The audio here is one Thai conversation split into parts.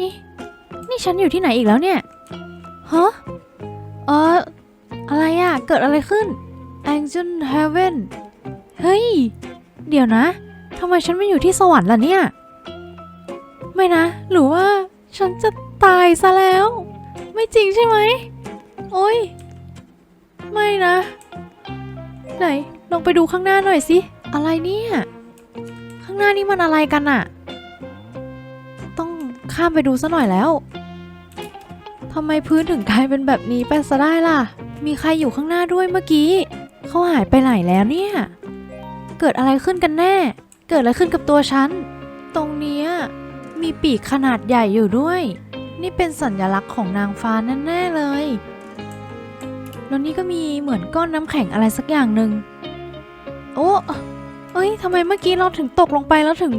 นี่ นี่ฉันอยู่ที่ไหนอีกแล้วเนี่ยฮะเอออะไรอะเกิดอะไรขึ้น Angel Heaven เฮ้ย เดี๋ยวนะทำไมฉันไม่อยู่ที่สวรรค์ล่ะเนี่ย ไม่นะ หรือว่าฉันจะตายซะแล้ว ไม่จริงใช่ไหม โอ้ย ไม่นะ ไหน ลองไปดูข้างหน้าหน่อยสิ อะไรเนี่ย ข้างหน้านี่มันอะไรกันอะ ข้ามไปดูซะหน่อยแล้วทำไมพื้นถึงกลายเป็นแบบนี้ไปซะได้ล่ะ มีใครอยู่ข้างหน้าด้วยเมื่อกี้ เขาหายไปไหนแล้วเนี่ย เกิดอะไรขึ้นกันแน่ เกิดอะไรขึ้นกับตัวฉัน ตรงนี้มีปีกขนาดใหญ่อยู่ด้วย นี่เป็นสัญลักษณ์ของนางฟ้าแน่ๆเลย แล้วนี่ก็มีเหมือนก้อนน้ำแข็งอะไรสักอย่างหนึ่ง โอ้เอ้ยทำไมเมื่อกี้เราถึงตกลงไปแล้วถึง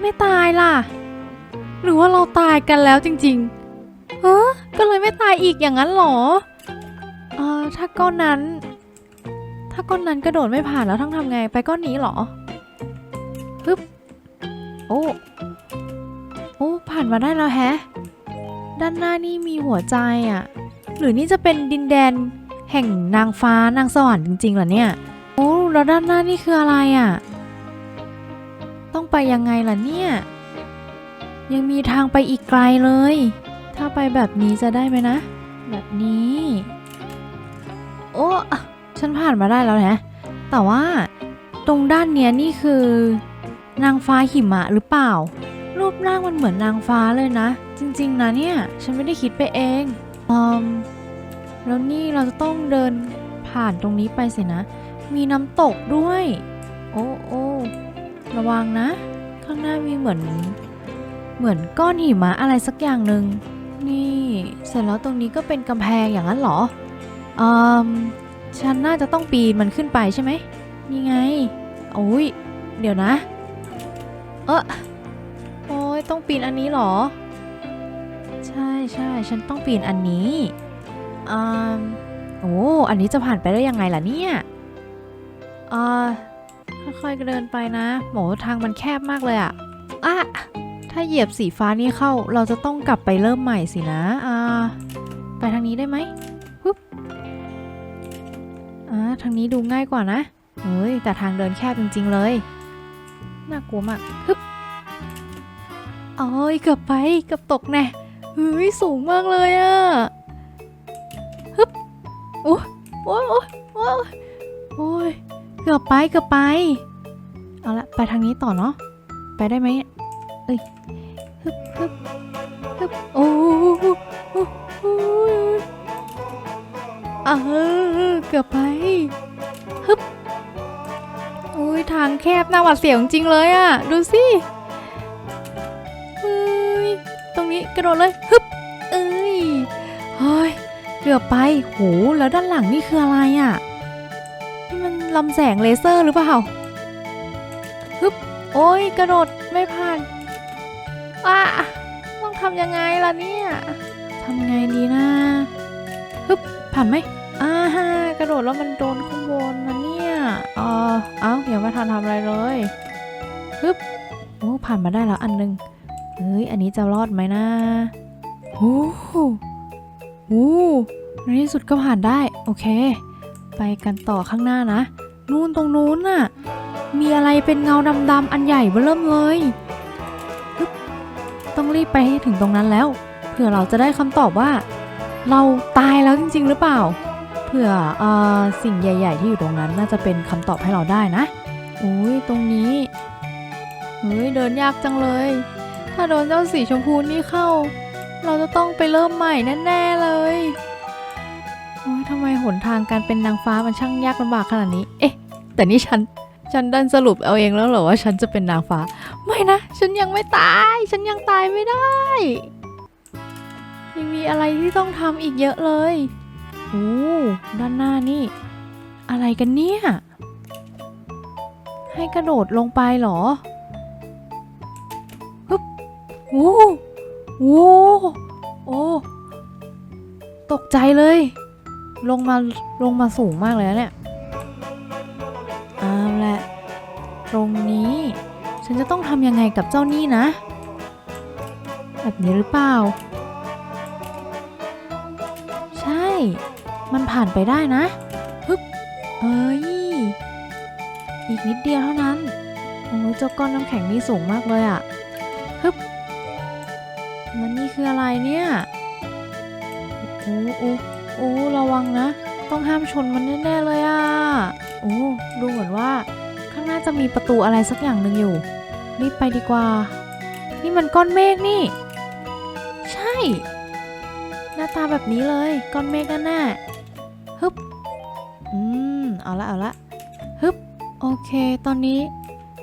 ไม่ตายล่ะ หรือว่าเราตายกันแล้วจริงๆเออก็เลยไม่ตายอีกอย่างนั้นหรอ เออถ้าก้อนนั้น ถ้าก้อนนั้นกระโดดไม่ผ่านแล้วทั้งทำไงไปก้อนนี้เหรอปึ๊บโอ้โอ้ผ่านมาได้แล้วแฮะ ด้านหน้านี่มีหัวใจอะ่ะ หรือนี่จะเป็นดินแดนแห่งนางฟ้านางสวรรค์จริงๆเหรอเนี่ย โอ้แล้วด้านหน้านี่คืออะไรอะ่ะ ต้องไปยังไงล่ะเนี่ย ยังมีทางไปอีกไกลเลย ถ้าไปแบบนี้จะได้ไหมนะ แบบนี้ โอ้ฉันผ่านมาได้แล้วนะ แต่ว่าตรงด้านเนี้ยนี่คือ นางฟ้าหิมะหรือเปล่า รูปร่างมันเหมือนนางฟ้าเลยนะ จริง ๆ นะเนี่ย ฉันไม่ได้คิดไปเองอืมแล้วนี่เราจะต้องเดินผ่านตรงนี้ไปสินะ มีน้ำตกด้วย โอ้โอ้ระวังนะ ข้างหน้ามีเหมือน เหมือนก้อนหิมะอะไรสักอย่างหนึ่งนี่ เสร็จแล้วตรงนี้ก็เป็นกำแพงอย่างนั้นเหรออืมฉันน่าจะต้องปีนมันขึ้นไปใช่ไหมนี่ไงโอ้ยเดี๋ยวนะ เออโอ้ยต้องปีนอันนี้เหรอ ใช่ใช่ฉันต้องปีนอันนี้อืมโอ้อันนี้จะผ่านไปได้ยังไงล่ะเนี่ยอ่าค่อยๆเดินไปนะโหทางมันแคบมากเลยอะอะ ถ้าเหยียบสีฟ้านี่เข้า เราจะต้องกลับไปเริ่มใหม่สินะ อ่า ไปทางนี้ได้ไหมปึ๊บ อ่า ทางนี้ดูง่ายกว่านะ เฮ้ย แต่ทางเดินแคบจริง ๆ เลย น่ากลัวมากฮึบโอ้ย เกือบไป เกือบตกแน่เฮ้ย สูงมากเลยอะฮึบโอ้โอ้โอ้โอ้โอ้ย เกือบไป เกือบไป เอาละ ไปทางนี้ต่อเนาะ ไปได้ไหม ฮึบฮึบฮึบโอ้โหโอ้โหเออเกือบไปฮึบโอ้ยทางแคบหน้าหวาดเสียวจริงเลยอะดูสิเฮ้ยตรงนี้กระโดดเลยฮึบเอ้ยเฮ้ยเกือบไปโหแล้วด้านหลังนี่คืออะไรอะนี่มันลำแสงเลเซอร์หรือเปล่าฮึบโอ้ยกระโดดไม่พ ผ่านอะต้องทำยังไงล่ะเนี่ยทำไงดีนะฮึบผ่านไหมอ่าฮะกระโดดแล้วมันโดนข้างบนนะเนี่ยเออเอ้ายังไม่ทันทำอะไรเลยฮึบโอ้ผ่านมาได้แล้วอันหนึงเฮ้ยอันนี้จะรอดไหมนะโอ้โหโอ้ในที่สุดก็ผ่านได้ โอเค ไปกันต่อข้างหน้านะ นู่นตรงนู้นน่ะ มีอะไรเป็นเงาดำๆอันใหญ่เบ้อเริ่มเลยต้อง รีบไปให้ถึงตรงนั้นแล้ว เผื่อเราจะได้คำตอบว่า เราตายแล้วจริง ๆ หรือเปล่า เผื่ออสิ่งใหญ่ ๆ ที่อยู่ตรงนั้นน่าจะเป็นคำตอบให้เราได้นะโอ้ยตรงนี้เฮ้ยเดินยากจังเลย ถ้าโดนเจ้าสีชมพูนี่เข้า เราจะต้องไปเริ่มใหม่แน่ๆเลยโอ้ยทำไมหนทางการเป็นนางฟ้ามันช่างยากลำบากขนาดนี้ เอ๊ะ แต่นี่ฉัน ฉันดันสรุปเอาเองแล้วเหรอว่าฉันจะเป็นนางฟ้า ไม่นะ ฉันยังไม่ตาย ฉันยังตายไม่ได้ ยังมีอะไรที่ต้องทำอีกเยอะเลยโอ้ด้านหน้านี่ อะไรกันเนี่ย ให้กระโดดลงไปเหรอฮึบโอ้โอ้โอ้ตกใจเลย ลงมาลงมาสูงมากเลยนะเนี่ย ตรงนี้ ฉันจะต้องทำยังไงกับเจ้านี่นะ แบบนี้หรือเปล่า ใช่ มันผ่านไปได้นะฮึบเอ้ย อีกนิดเดียวเท่านั้นโอ้ยเจ้าก้อนน้ำแข็งนี่สูงมากเลยอะฮึบแล้วนี่คืออะไรเนี่ยโอ้โอ้โอ้ระวังนะ ต้องห้ามชนมันแน่ ๆ เลยอะ จะมีประตูอะไรสักอย่างหนึ่งอยู่ รีบไปดีกว่า นี่มันก้อนเมฆนี่ ใช่ หน้าตาแบบนี้เลยก้อนเมฆแน่ๆฮึบอืมเอาละเอาละฮึบโอเค ตอนนี้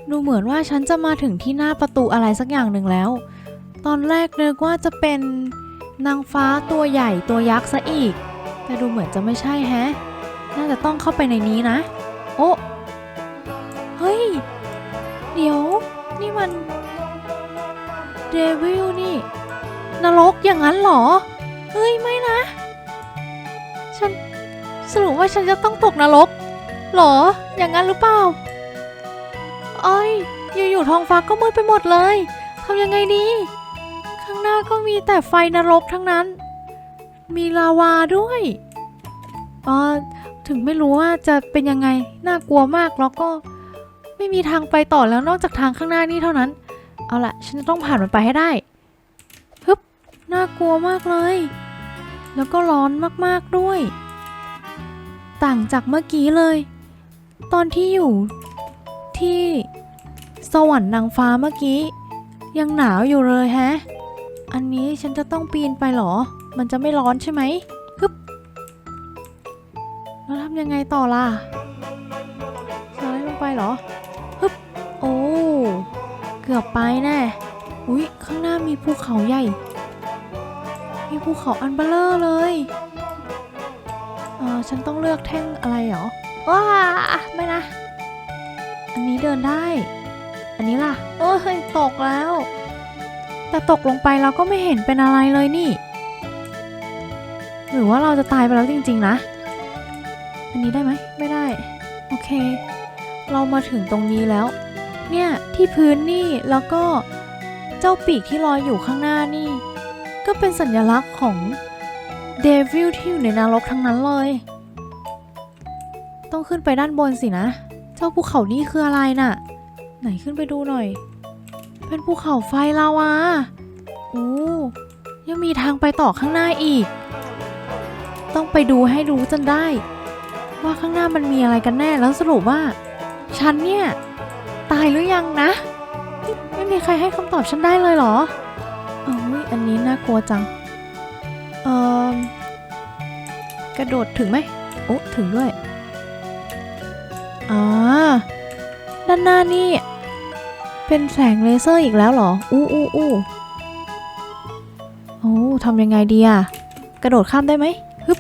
ดูเหมือนว่าฉันจะมาถึงที่หน้าประตูอะไรสักอย่างหนึ่งแล้ว ตอนแรกนึกว่าจะเป็นนางฟ้าตัวใหญ่ตัวยักษ์ซะอีก แต่ดูเหมือนจะไม่ใช่แฮะ น่าจะต้องเข้าไปในนี้นะ โอ้ ฮ้ย เดี๋ยว นี่มัน เดวิลนี่ นรกอย่างนั้นเหรอ เฮ้ย ไม่นะ ฉัน สรุปว่าฉันจะต้องตกนรกเหรอ อย่างนั้นหรือเปล่าเอ้ยอยู่ๆท้องฟ้าก็มืดไปหมดเลยทำยังไงดี ข้างหน้าก็มีแต่ไฟนรกทั้งนั้น มีลาวาด้วยเออถึงไม่รู้ว่าจะเป็นยังไง น่ากลัวมากแล้วก็ ไม่มีทางไปต่อแล้วนอกจากทางข้างหน้านี่เท่านั้น เอาละฉันต้องผ่านมันไปให้ได้ฮึบน่ากลัวมากเลย แล้วก็ร้อนมากๆด้วย ต่างจากเมื่อกี้เลย ตอนที่อยู่ที่สวรรค์นางฟ้าเมื่อกี้ ยังหนาวอยู่เลยแฮะ อันนี้ฉันจะต้องปีนไปหรอ มันจะไม่ร้อนใช่ไหมฮึบแล้วทำยังไงต่อล่ะสไลด์ลงไปหรอ เกือบไปแน่อุ๊ย ข้างหน้ามีภูเขาใหญ่ มีภูเขาอันเบลเลอร์เลยเออฉันต้องเลือกแท่งอะไรเหรอว้าไม่นะ อันนี้เดินได้ อันนี้ล่ะ โอ้ยตกแล้ว แต่ตกลงไปเราก็ไม่เห็นเป็นอะไรเลยนี่ หรือว่าเราจะตายไปแล้วจริง ๆ นะ อันนี้ได้ไหม ไม่ได้ โอเค เรามาถึงตรงนี้แล้ว เนี่ยที่พื้นนี่แล้วก็เจ้าปีกที่ลอยอยู่ข้างหน้านี่ ก็เป็นสัญลักษณ์ของเดวิลที่อยู่ในนรกทั้งนั้นเลย ต้องขึ้นไปด้านบนสินะ เจ้าภูเขานี่คืออะไรน่ะ ไหนขึ้นไปดูหน่อย เป็นภูเขาไฟลาวาโอ้ยังมีทางไปต่อข้างหน้าอีก ต้องไปดูให้รู้จนได้ ว่าข้างหน้ามันมีอะไรกันแน่แล้วสรุปว่า ฉันเนี่ยายหรือยังนะ ไม่มีใครให้คำตอบฉันได้เลยเหรอเอ้ยอันนี้น่ากลัวจัง เอ่อ กระโดดถึงไหม โอ้ ถึงด้วยอ่าด้านหน้านี่ เป็นแสงเลเซอร์อีกแล้วเหรอ อู้อู้อู้โอ้ทำยังไงดีอะกระโดดข้ามได้ไหมฮึบ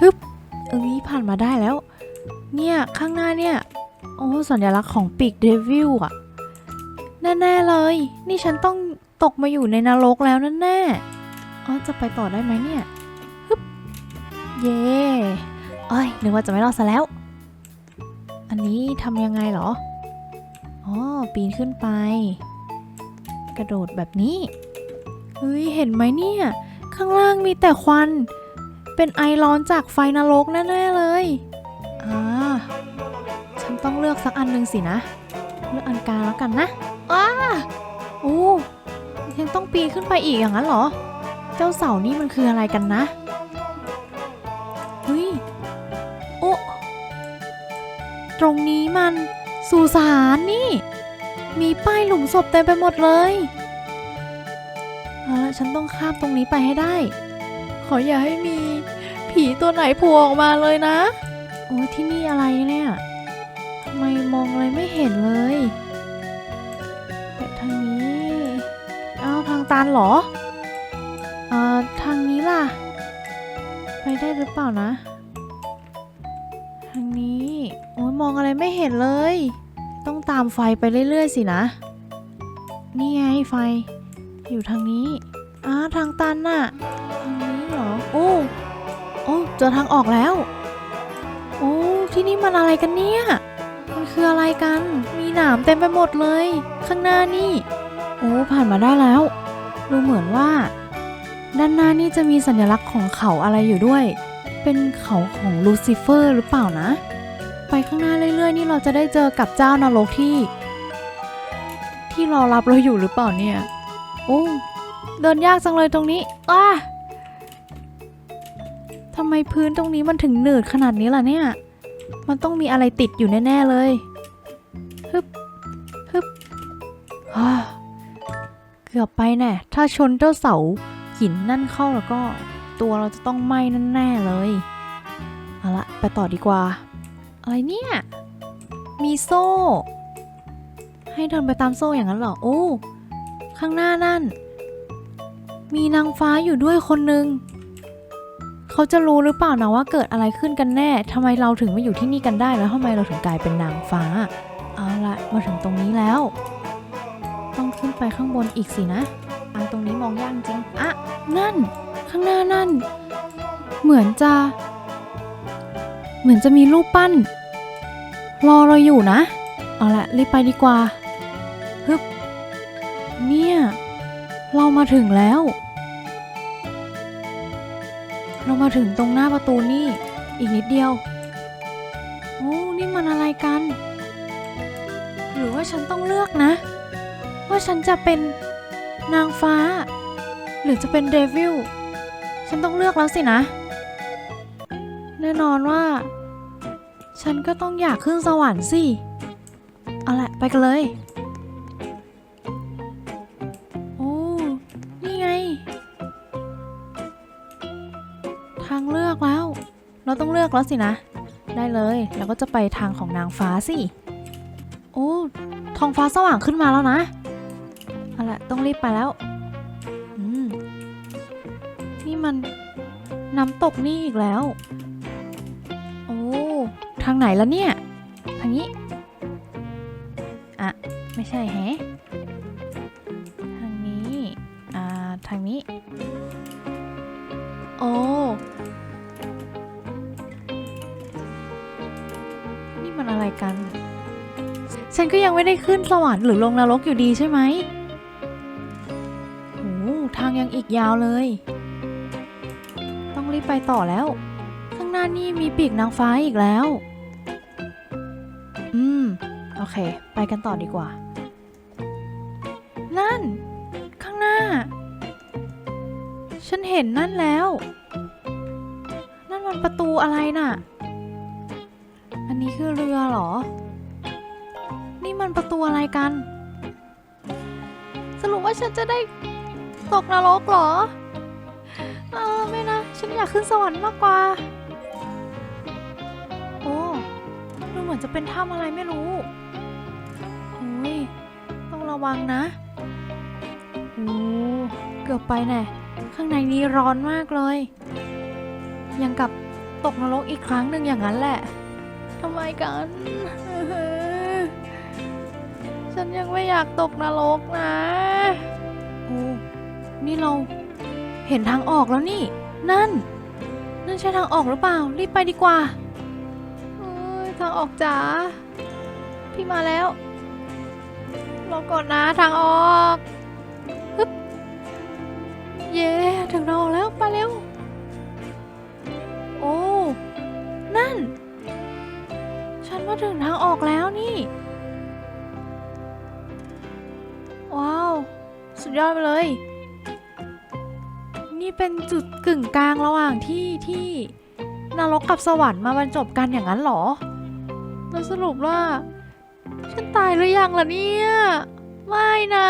ฮึบเอ้ยผ่านมาได้แล้ว เนี่ย ข้างหน้าเนี่ย สัญลักษณ์ของปีกเดวิลอะแน่ๆเลย นี่ฉันต้องตกมาอยู่ในนรกแล้วแน่ๆอ๋อจะไปต่อได้ไหมเนี่ยฮึบเย่เอ้ยนึกว่าจะไม่รอดซะแล้ว อันนี้ทำยังไงเหรออ๋อปีนขึ้นไป กระโดดแบบนี้เฮ้ยเห็นไหมเนี่ย ข้างล่างมีแต่ควัน เป็นไอร้อนจากไฟนรกแน่ๆเลย ต้องเลือกสักอันหนึ่งสินะ เลือกอันกลางแล้วกันนะอ้าโอ้ยังต้องปีนขึ้นไปอีกอย่างนั้นเหรอ เจ้าเสานี่มันคืออะไรกันนะเฮ้ยโอ้ตรงนี้มันสุสานนี่ มีป้ายหลุมศพเต็มไปหมดเลยเอาละฉันต้องข้ามตรงนี้ไปให้ได้ ขออย่าให้มีผีตัวไหนโผล่ออกมาเลยนะ โอ้ยที่นี่อะไรเนี่ยำไมมองอะไรไม่เห็นเลยไปทางนี้อ้าวทางตันเหรอเอ่อทางนี้ล่ะ ไปได้หรือเปล่านะ ทางนี้โอ้ยมองอะไรไม่เห็นเลย ต้องตามไฟไปเรื่อยๆสินะ นี่ไงไฟ อยู่ทางนี้อ้าทางตันน่ะทางนี้เหรอโอ้โอ้เจอทางออกแล้ว โอ้ที่นี่มันอะไรกันเนี่ย มันคืออะไรกัน มีหนามเต็มไปหมดเลย ข้างหน้านี่ โอ้ ผ่านมาได้แล้ว ดูเหมือนว่า ด้านหน้านี่จะมีสัญลักษณ์ของเขาอะไรอยู่ด้วย เป็นเขาของลูซิเฟอร์หรือเปล่านะ ไปข้างหน้าเรื่อยๆ นี่เราจะได้เจอกับเจ้านรกที่ ที่รอรับเราอยู่หรือเปล่าเนี่ย โอ้ เดินยากจังเลยตรงนี้อ้าทำไมพื้นตรงนี้มันถึงหนืดขนาดนี้ล่ะเนี่ย มันต้องมีอะไรติดอยู่แน่ ๆ เลยฮึบฮึบอ่าเกือบไปแน่ถ้าชนเจ้าเสาหินนั่นเข้าแล้วก็ ตัวเราจะต้องไหม้แน่ๆเลย เอาละไปต่อดีกว่า อะไรเนี่ย มีโซ่ ให้เดินไปตามโซ่อย่างนั้นเหรอ โอ้ ข้างหน้านั่น มีนางฟ้าอยู่ด้วยคนหนึ่ง เขาจะรู้หรือเปล่านะว่าเกิดอะไรขึ้นกันแน่ทำไมเราถึงมาอยู่ที่นี่กันได้แล้วทำไมเราถึงกลายเป็นนางฟ้า เอาละมาถึงตรงนี้แล้ว ต้องขึ้นไปข้างบนอีกสินะทางตรงนี้มองยากจริง อะ นั่น ข้างหน้านั่น เหมือนจะ เหมือนจะมีรูปปั้น รอเราอยู่นะ เอาละรีบไปดีกว่า ฮึบ เนี่ย เรามาถึงแล้ว เรามาถึงตรงหน้าประตูนี่ อีกนิดเดียว โอ้ นี่มันอะไรกัน หรือว่าฉันต้องเลือกนะ ว่าฉันจะเป็นนางฟ้า หรือจะเป็นเดวิล ฉันต้องเลือกแล้วสินะ แน่นอนว่า ฉันก็ต้องอยากขึ้นสวรรค์สิ เอาละไปกันเลย แล้วสินะ ได้เลยแล้วก็จะไปทางของนางฟ้าสิ โอ้ทองฟ้าสว่างขึ้นมาแล้วนะเอาละต้องรีบไปแล้วอืมนี่มันน้ำตกนี่อีกแล้ว โอ้ทางไหนแล้วเนี่ย ทางนี้ อะ ไม่ใช่แฮะ ก็ยังไม่ได้ขึ้นสวรรค์หรือลงนรกอยู่ดีใช่ไหมโอ้ทางยังอีกยาวเลย ต้องรีบไปต่อแล้ว ข้างหน้านี่มีปีกนางฟ้าอีกแล้ว อืม โอเค ไปกันต่อดีกว่า นั่น ข้างหน้า ฉันเห็นนั่นแล้ว นั่นมันประตูอะไรน่ะ อันนี้คือเรือเหรอ นี่มันประตูอะไรกัน สรุปว่าฉันจะได้ตกนรกเหรอ เออไม่นะ ฉันอยากขึ้นสวรรค์มากกว่า โอ้ดูเหมือนจะเป็นถ้ำอะไรไม่รู้โอ้ยต้องระวังนะโอ้เกือบไปแน่ข้างในนี้ร้อนมากเลย ยังกับตกนรกอีกครั้งหนึ่งอย่างนั้นแหละทำไมกัน ฉันยังไม่อยากตกนรกนะ โอ้ นี่เราเห็นทางออกแล้วนี่ นั่น นั่นใช่ทางออกหรือเปล่า รีบไปดีกว่าเอ้ยทางออกจ๋า พี่มาแล้ว รอก่อนนะทางออกฮึบเย้ถึงทางออกแล้วไปเร็ว โอ้ นั่น ฉันมาถึงทางออกแล้วนี่ ดยอดไปเลย นี่เป็นจุดกึ่งกลางระหว่างที่ที่นรกกับสวรรค์มาบรรจบกันอย่างนั้นหรอ แล้วสรุปว่า ฉันตายหรือยังล่ะเนี่ย ไม่นะ